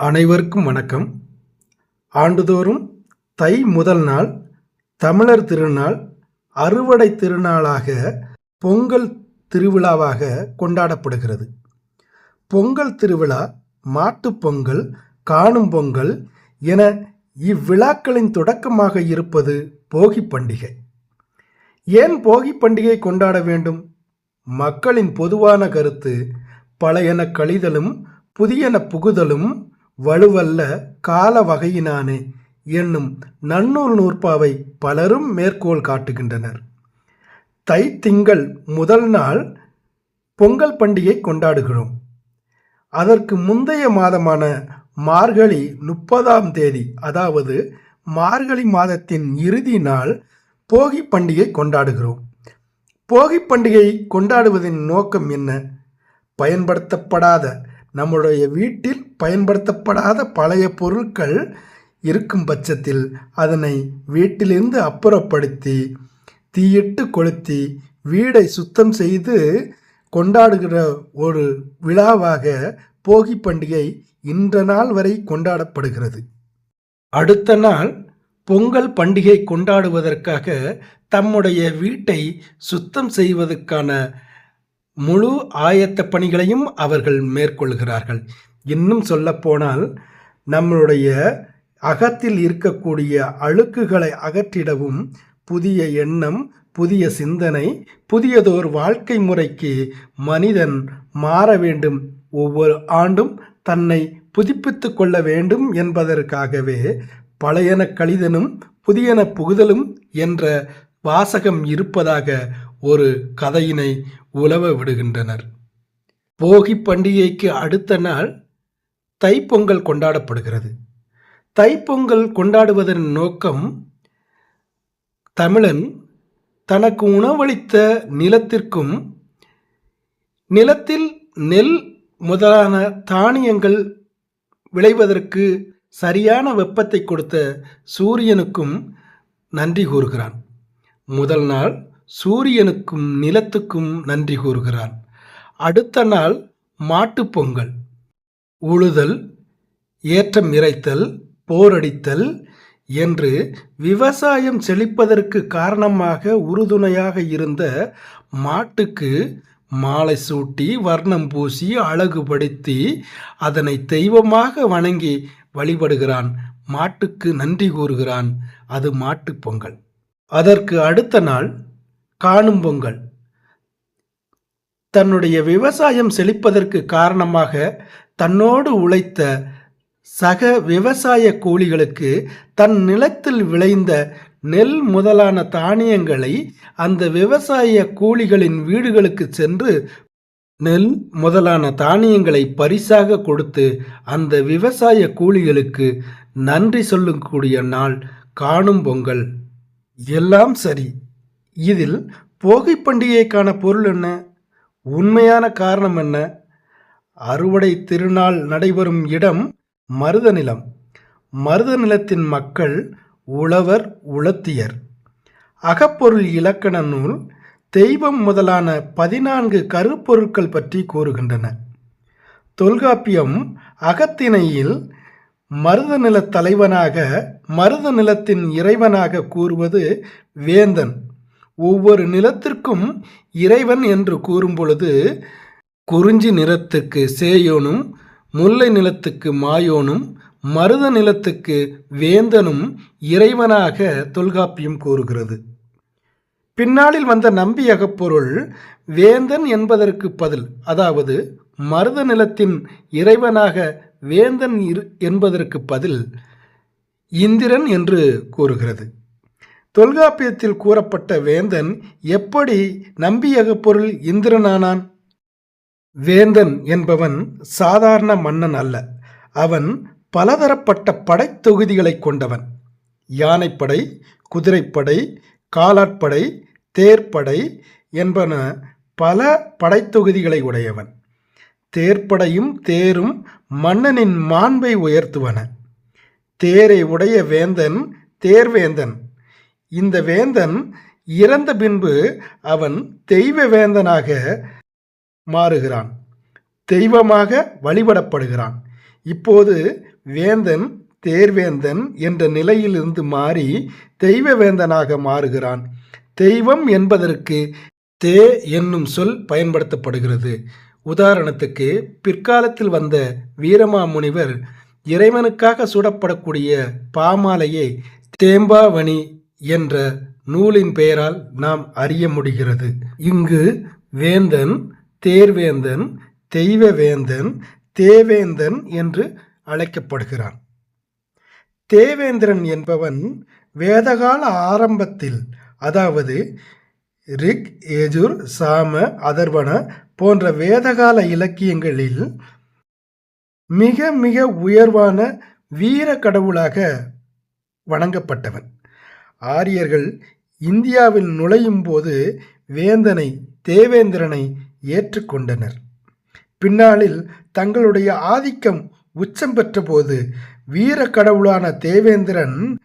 அனைவருக்கும் வணக்கம். ஆண்டுதோறும் தை முதல் நாள் தமிழர் திருநாள் அறுவடை திருநாளாக பொங்கல் திருவிழாவாக கொண்டாடப்படுகிறது. பொங்கல் திருவிழா மாட்டுப் பொங்கல் காணும் பொங்கல் என இவ்விழாக்களின் தொடக்கமாக இருப்பது போகி பண்டிகை. ஏன் போகி பண்டிகை கொண்டாட வேண்டும்? மக்களின் பொதுவான கருத்து பழையன கழிதலும் புதியன புகுதலும் வலுவல்ல கால வகையினானே என்னும் நன்னூல் நூற்பாவை பலரும் மேற்கோள் காட்டுகின்றனர். தை திங்கள் முதல் நாள் பொங்கல் பண்டிகை கொண்டாடுகிறோம். அதற்கு முந்தைய மாதமான மார்கழி முப்பதாம் தேதி அதாவது மார்கழி மாதத்தின் இறுதி நாள் போகி பண்டிகை கொண்டாடுகிறோம். போகி பண்டிகை கொண்டாடுவதின் நோக்கம் என்ன? பயன்படுத்தப்படாத நம்முடைய வீட்டில் பயன்படுத்தப்படாத பழைய பொருட்கள் இருக்கும் பட்சத்தில் அதனை வீட்டிலிருந்து அப்புறப்படுத்தி தீயிட்டு கொளுத்தி வீடை சுத்தம் செய்து கொண்டாடுகிற ஒரு விழாவாக போகி பண்டிகை இன்ற நாள் வரை கொண்டாடப்படுகிறது. அடுத்த நாள் பொங்கல் பண்டிகை கொண்டாடுவதற்காக தம்முடைய வீட்டை சுத்தம் செய்வதற்கான முழு ஆயத்த பணிகளையும் அவர்கள் மேற்கொள்கிறார்கள். இன்னும் சொல்லப்போனால் நம்மளுடைய அகத்தில் இருக்கக்கூடிய அழுக்குகளை அகற்றிடவும் புதிய எண்ணம் புதிய சிந்தனை புதியதோர் வாழ்க்கை முறைக்கு மனிதன் மாற வேண்டும். ஒவ்வொரு ஆண்டும் தன்னை புதுப்பித்து கொள்ள வேண்டும் என்பதற்காகவே பழையன கழிதனும் புதியன புகுதலும் என்ற வாசகம் இருப்பதாக ஒரு கதையினை உலவ விடுகின்றனர். போகி பண்டிகைக்கு அடுத்த நாள் தைப்பொங்கல் கொண்டாடப்படுகிறது. தைப்பொங்கல் கொண்டாடுவதன் நோக்கம் தமிழன் தனக்கு உணவளித்த நிலத்திற்கும் நிலத்தில் நெல் முதலான தானியங்கள் விளைவதற்கு சரியான வெப்பத்தை கொடுத்த சூரியனுக்கும் நன்றி கூறுகிறான். முதல் நாள் சூரியனுக்கும் நிலத்துக்கும் நன்றி கூறுகிறான். அடுத்த நாள் மாட்டுப்பொங்கல் உழுதல் ஏற்றம் இறைத்தல் போரடித்தல் என்று விவசாயம் செழிப்பதற்கு காரணமாக உறுதுணையாக இருந்த மாட்டுக்கு மாலை சூட்டி வர்ணம் பூசி அழகுபடுத்தி அதனை தெய்வமாக வணங்கி வழிபடுகிறான். மாட்டுக்கு நன்றி கூறுகிறான். அது மாட்டுப் பொங்கல். அதற்கு அடுத்த நாள் காணும் பொங்கல். தன்னுடைய விவசாயம் செழிப்பதற்கு காரணமாக தன்னோடு உழைத்த சக விவசாய கூலிகளுக்கு தன் நிலத்தில் விளைந்த நெல் முதலான தானியங்களை அந்த விவசாய கூலிகளின் வீடுகளுக்கு சென்று நெல் முதலான தானியங்களை பரிசாக கொடுத்து அந்த விவசாய கூலிகளுக்கு நன்றி சொல்லக்கூடிய நாள் காணும் பொங்கல். எல்லாம் சரி. இதில் போகை பண்டிகைக்கான பொருள் என்ன? உண்மையான காரணம் என்ன? அறுவடை திருநாள் நடைபெறும் இடம் மருத நிலம். மருத நிலத்தின் மக்கள் உழவர் உளத்தியர் அகப்பொருள் இலக்கண நூல் தெய்வம் முதலான பதினான்கு கருப்பொருட்கள் பற்றி கூறுகின்றன. தொல்காப்பியம் அகத்திணையில் மருத நிலத் தலைவனாக மருத நிலத்தின் இறைவனாக கூறுவது வேந்தன். ஒவ்வொரு நிலத்திற்கும் இறைவன் என்று கூறும்பொழுது குறிஞ்சி நிலத்துக்கு சேயோனும் முல்லை நிலத்துக்கு மாயோனும் மருத நிலத்துக்கு வேந்தனும் இறைவனாக தொல்காப்பியம் கூறுகிறது. பின்னாளில் வந்த நம்பியகப் பொருள் வேந்தன் என்பதற்கு பதில் அதாவது மருத நிலத்தின் இறைவனாக வேந்தன் இரு என்பதற்கு பதில் இந்திரன் என்று கூறுகிறது. தொல்காப்பியத்தில் கூறப்பட்ட வேந்தன் எப்படி நம்பியக பொருள் இந்திரனானான்? வேந்தன் என்பவன் சாதாரண மன்னன் அல்ல. அவன் பலதரப்பட்ட படைத்தொகுதிகளை கொண்டவன். யானைப்படை குதிரைப்படை காலாட்படை தேர்ப்படை என்பன பல படைத்தொகுதிகளை உடையவன். தேர்ப்படையும் தேரும் மன்னனின் மாண்பை உயர்த்துவன. தேரை உடைய வேந்தன் தேர்வேந்தன். இந்த வேந்தன் இறந்த பின்பு அவன் தெய்வ வேந்தனாக மாறுகிறான். தெய்வமாக வழிபடப்படுகிறான். இப்போது வேந்தன் தேர்வேந்தன் என்ற நிலையிலிருந்து மாறி தெய்வ வேந்தனாக மாறுகிறான். தெய்வம் என்பதற்கு தே என்னும் சொல் பயன்படுத்தப்படுகிறது. உதாரணத்துக்கு பிற்காலத்தில் வந்த வீரமாமுனிவர் இறைவனுக்காக சூடப்படக்கூடிய பாமாலையை தேம்பாவணி என்ற நூலின் பெயரால் நாம் அறிய முடிகிறது. இங்கு வேந்தன் தேர்வேந்தன் தெய்வவேந்தன் தேவேந்தன் என்று அழைக்கப்படுகிறான். தேவேந்திரன் என்பவன் வேதகால ஆரம்பத்தில் அதாவது ரிக் எஜுர் சாம அதர்வன போன்ற வேதகால இலக்கியங்களில் மிக மிக உயர்வான வீர கடவுளாக வணங்கப்பட்டவன். ஆரியர்கள் இந்தியாவில் நுழையும் போது வேந்தனை தேவேந்திரனை ஏற்றுக்கொண்டனர். பின்னாளில் தங்களுடைய ஆதிக்கம் உச்சம் பெற்றபோது வீர கடவுளான தேவேந்திரன்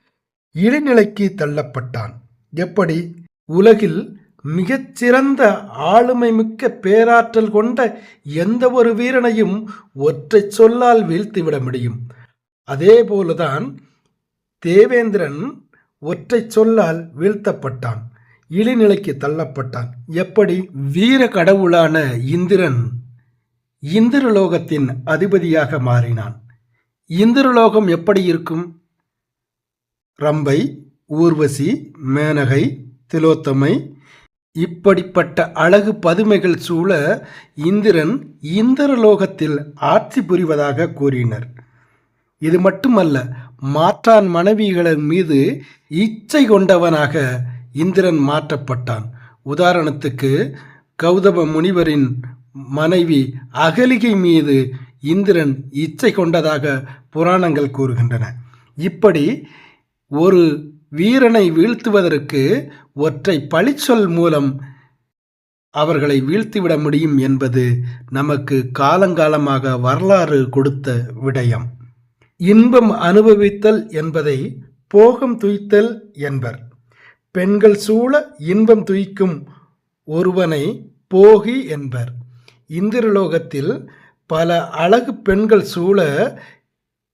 இழிநிலைக்கு தள்ளப்பட்டான். எப்படி? உலகில் மிகச்சிறந்த ஆளுமை மிக்க பேராற்றல் கொண்ட எந்த ஒரு வீரனையும் ஒற்றை சொல்லால் வீழ்த்திவிட முடியும். அதேபோலதான் தேவேந்திரன் ஒற்றை சொல்லால் வீழ்த்தப்பட்டான் இழிநிலைக்கு தள்ளப்பட்டான். எப்படி? வீர கடவுளான இந்திரன் இந்திரலோகத்தின் அதிபதியாக மாறினான். இந்திரலோகம் எப்படி இருக்கும்? ரம்பை ஊர்வசி மேனகை திலோத்தமை இப்படிப்பட்ட அழகு பதுமைகள் சூழ இந்திரன் இந்திரலோகத்தில் ஆட்சி புரிவதாக கூறினர். இது மட்டுமல்ல மாற்றான் மனைவிகளின் மீது இச்சை கொண்டவனாக இந்திரன் மாற்றப்பட்டான். உதாரணத்துக்கு கௌதம முனிவரின் மனைவி அகலிகை மீது இந்திரன் இச்சை கொண்டதாக புராணங்கள் கூறுகின்றன. இப்படி ஒரு வீரனை வீழ்த்துவதற்கு ஒற்றை பழிச்சொல் மூலம் அவர்களை வீழ்த்திவிட முடியும் என்பது நமக்கு காலங்காலமாக வரலாறு கொடுத்த விடயம். இன்பம் அனுபவித்தல் என்பதை போகம் துய்த்தல் என்பர். பெண்கள் சூழ இன்பம் துய்க்கும் ஒருவனை போகி என்பர். இந்திரலோகத்தில் பல அழகு பெண்கள் சூழ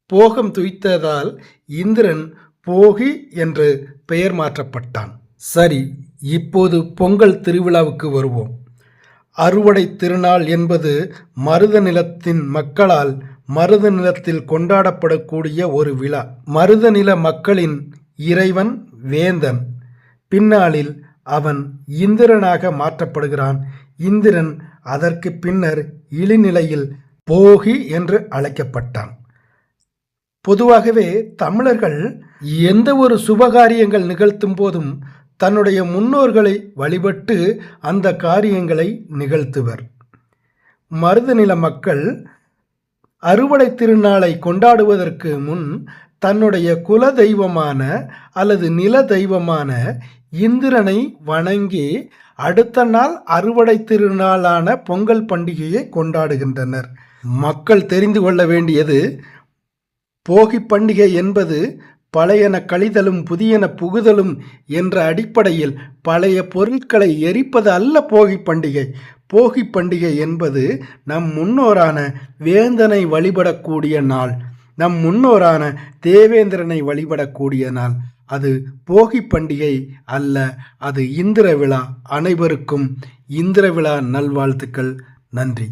போகம் துய்த்ததால் இந்திரன் போகி என்று பெயர் மாற்றப்பட்டான். சரி இப்போது பொங்கல் திருவிழாவுக்கு வருவோம். அறுவடை திருநாள் என்பது மருத நிலத்தின் மக்களால் மருத நிலத்தில் கொண்டாடப்படக்கூடிய ஒரு விழா. மருத நில மக்களின் இறைவன் வேந்தன். பின்னாளில் அவன் இந்திரனாக மாற்றப்படுகிறான். இந்திரன் அதற்கு பின்னர் இழிநிலையில் போகி என்று அழைக்கப்பட்டான். பொதுவாகவே தமிழர்கள் எந்த ஒரு சுபகாரியங்கள் நிகழ்த்தும் போதும் தன்னுடைய முன்னோர்களை வழிபட்டு அந்த காரியங்களை நிகழ்த்துவர். மருதநில மக்கள் அறுவடை திருநாளை கொண்டாடுவதற்கு முன் தன்னுடைய குல தெய்வமான அல்லது நில தெய்வமான இந்திரனை வணங்கி அடுத்த நாள் அறுவடை திருநாளான பொங்கல் பண்டிகையை கொண்டாடுகின்றனர். மக்கள் தெரிந்து கொள்ள வேண்டியது போகி பண்டிகை என்பது பழையன கழிதலும் புதியன புகுதலும் என்ற அடிப்படையில் பழைய பொருட்களை எரிப்பது அல்ல போகி பண்டிகை. போகி பண்டிகை என்பது நம் முன்னோரான வேந்தனை வழிபடக்கூடிய நாள். நம் முன்னோரான தேவேந்திரனை வழிபடக்கூடிய நாள். அது போகி பண்டிகை அல்ல அது இந்திர விழா. அனைவருக்கும் இந்திர விழா நல்வாழ்த்துக்கள். நன்றி.